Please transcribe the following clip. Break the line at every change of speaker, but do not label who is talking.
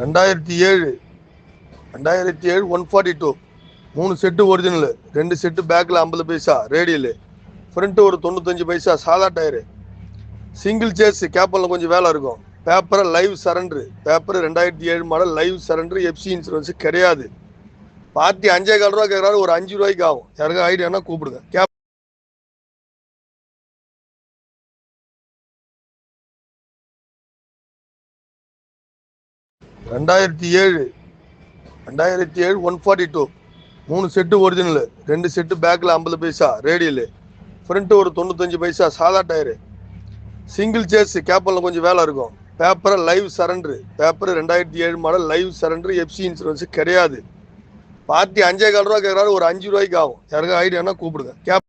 ரெண்டாயிரத்தி ஏழு. ரெண்டாயிரத்தி ஏழு ஒன் ஃபார்ட்டி டூ மூணு செட்டு ஒரிஜினலு ரெண்டு செட்டு பேக்கில் ஐம்பது பைசா ரேடியல் ஃப்ரண்ட்டு ஒரு தொண்ணூத்தஞ்சு பைசா சாதா டயரு சிங்கிள் சேர்ஸ் கேப்பனில் கொஞ்சம் வேலை இருக்கும். பேப்பரை லைவ் சரண்டரு பேப்பர் ரெண்டாயிரத்தி ஏழு model live surrender FC insurance கிடையாது. பார்ட்டி அஞ்சே கால் ரூபா கேட்குறாரு ஒரு அஞ்சு ரூபாய்க்கு ஆகும். யாருக்கா ஐடியானா கூப்பிடுங்க. கேப் ரெண்டாயிரத்தி ஏழு. ரெண்டாயிரத்தி ஏழு ஒன் ஃபார்ட்டி டூ மூணு செட்டு ஒரிஜினலு ரெண்டு செட்டு பேக்கில் ஐம்பது பைசா ரேடியலு ஃப்ரண்ட்டு ஒரு தொண்ணூத்தஞ்சு பைசா சாதா டயரு சிங்கிள் சேஸ் கேப்பலில் கொஞ்சம் வேலை இருக்கும். பேப்பரை லைவ் சரண்டரு பேப்பர் ரெண்டாயிரத்தி ஏழு model live surrender FC insurance கிடையாது. பார்ட்டி அஞ்சே கால் ரூபா கேட்குறாரு ஒரு அஞ்சு ரூபாய்க்கு ஆகும். யாருக்கா ஐடியானா கூப்பிடுங்க. கேப்